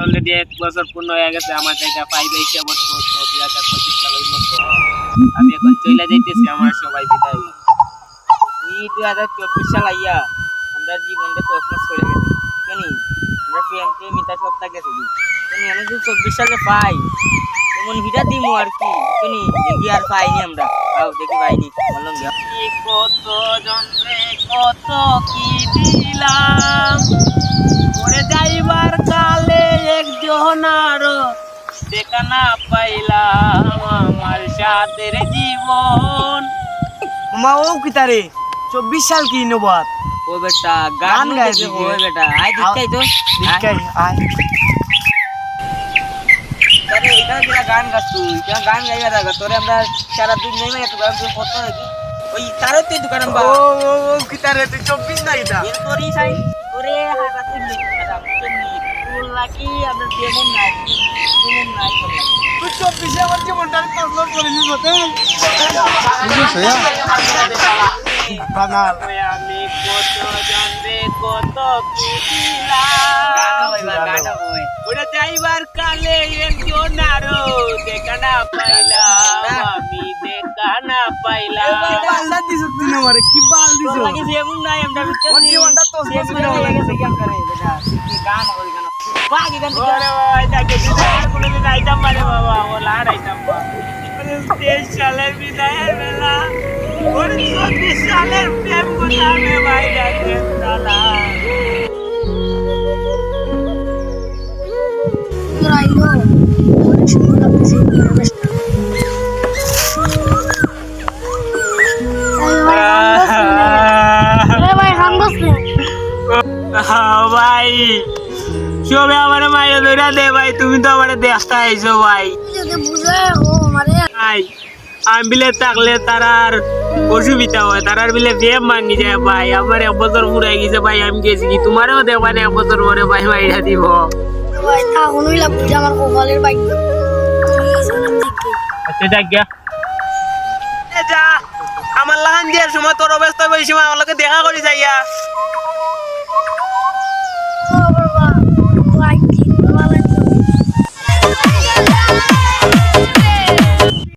Already এক বছর পূর্ণ হয়ে গেছে, আমার জায়গা ফাইভ এসে বসবো, তো দুই হাজার পঁচিশ সাল তো আমি এখন চলে যাইতেছি আমার সবাই বিদায় এই দুই হাজার চব্বিশ সাল আইয়া আমরা জীবনটা তসমস করে গেছি। কেন? আমরা প্রেম প্রেমিতা সব গেছে। কি কেন আমি যদি চব্বিশ সালে পাই, তেমন ভিটা দিমু আর কি। কেন? দেখি আর পাইনি আমরা। আও, দেখি পাইনি। বললাম কত জন্মে কত কি দিলাম? একজন দেখা না পাইলাম আমার সাথের জীবন। মামা ও কি তারে? চব্বিশ সাল কি নবাত ও বেটা গান গাইছে ও বেটা। আই দিকাই তো। দিকাই আয়। এটা কিরা গান গাছ তুই? গান গাইবা তোরে আমরা সারা দিন নেই না তো গান কত ওই তুই দোকান বা ও ও কি তারে? তুই চব্বিশ না এটা? তোরই সাই। তোরে হারা তুই চব্বিশে আমার জীবনটা তসলট করে নিস মতে বাঙাল আমি কত জানবে কত ওটা যাইবার কালে একজন আরও দেখা না পাইলাম আমি দেখা না পাইলাম। বালদা দিছ তুই না মারে কি বাল দিছ? তোর লাগে যেমন নাই আমরা ভিতরে ওর জীবনটা তছনছ করে হয়ে গেছে কি করে বেটা কি গান ওই গান বাকি গান ওরে বাবা এটা কে আর কোনদিন আইতাম পারে বাবা ও লাড আইতাম তেইশ সালের বিদায়ের বেলা ওর চব্বিশ সালের প্রেম কথা আমি বাইরে সালা ভাই। সবে আমার মায়ের ধরে দে ভাই, তুমি তো আমার দেখতে আইছো ভাই। ভাই আমি বিলে থাকলে তারার অসুবিধা হয় তারার বিলে প্রেম ভাঙি যায় ভাই, আমার এক বছর পুরাই গেছে ভাই, আমি গেছি কি? তোমারও দেখবা না এক বছর পরে ভাই ভাইরা দিব। আচ্ছা যাক গিয়া। যা, আমার লাহান দিয়ার সময় তোর অবস্থা সময় আমার লোকে দেখা